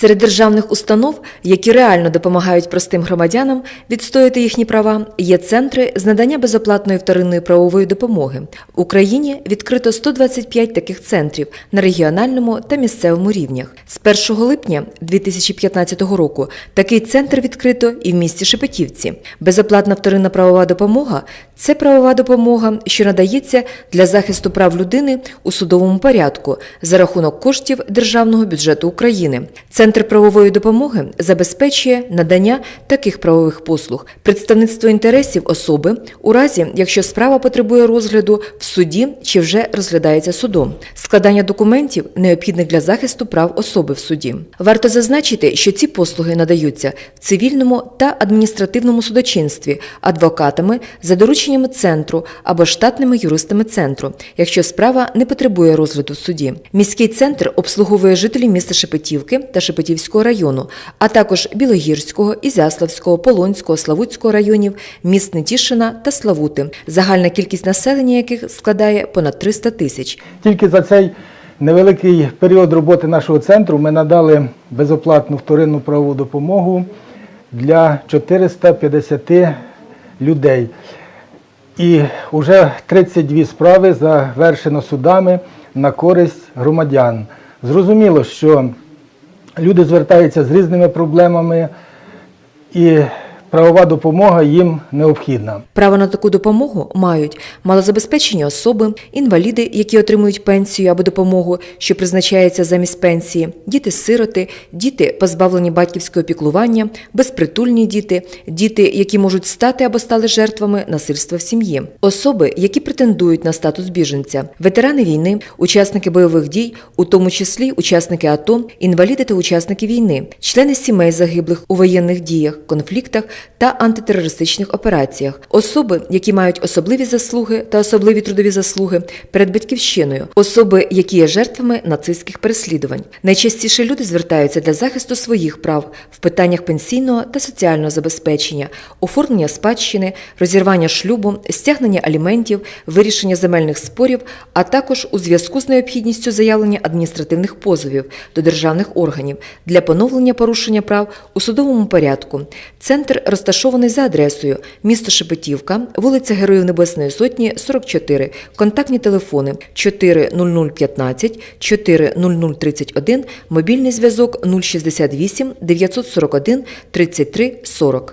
Серед державних установ, які реально допомагають простим громадянам відстояти їхні права, є центри з надання безоплатної вторинної правової допомоги. В Україні відкрито 125 таких центрів на регіональному та місцевому рівнях. З 1 липня 2015 року такий центр відкрито і в місті Шепетівці. Безоплатна вторинна правова допомога це правова допомога, що надається для захисту прав людини у судовому порядку за рахунок коштів Державного бюджету України. Центр правової допомоги забезпечує надання таких правових послуг, представництво інтересів особи у разі, якщо справа потребує розгляду в суді чи вже розглядається судом, складання документів, необхідних для захисту прав особи в суді. Варто зазначити, що ці послуги надаються в цивільному та адміністративному судочинстві адвокатами за дорученнями центру або штатними юристами центру, якщо справа не потребує розгляду в суді. Міський центр обслуговує жителів міста Шепетівки та Шепетівського району, а також Білогірського, Ізяславського, Полонського, Славутського районів, міст Нетішина та Славути, загальна кількість населення яких складає понад 300 тисяч. Тільки за цей невеликий період роботи нашого центру ми надали безоплатну вторинну правову допомогу для 450 людей. І вже 32 справи завершено судами на користь громадян. Зрозуміло, що люди звертаються з різними проблемами, і правова допомога їм необхідна. Право на таку допомогу мають малозабезпечені особи, інваліди, які отримують пенсію або допомогу, що призначається замість пенсії, діти-сироти, діти, позбавлені батьківського піклування, безпритульні діти, діти, які можуть стати або стали жертвами насильства в сім'ї, особи, які претендують на статус біженця, ветерани війни, учасники бойових дій, у тому числі учасники АТО, інваліди та учасники війни, члени сімей загиблих у воєнних діях, конфліктах та антитерористичних операціях, особи, які мають особливі заслуги та особливі трудові заслуги перед батьківщиною, особи, які є жертвами нацистських переслідувань. Найчастіше люди звертаються для захисту своїх прав в питаннях пенсійного та соціального забезпечення, оформлення спадщини, розірвання шлюбу, стягнення аліментів, вирішення земельних спорів, а також у зв'язку з необхідністю заявлення адміністративних позовів до державних органів для поновлення порушення прав у судовому порядку. Центр розташований за адресою місто Шепетівка, вулиця Героїв Небесної Сотні, 44, контактні телефони 40015, 40031, мобільний зв'язок 068 941 33 40.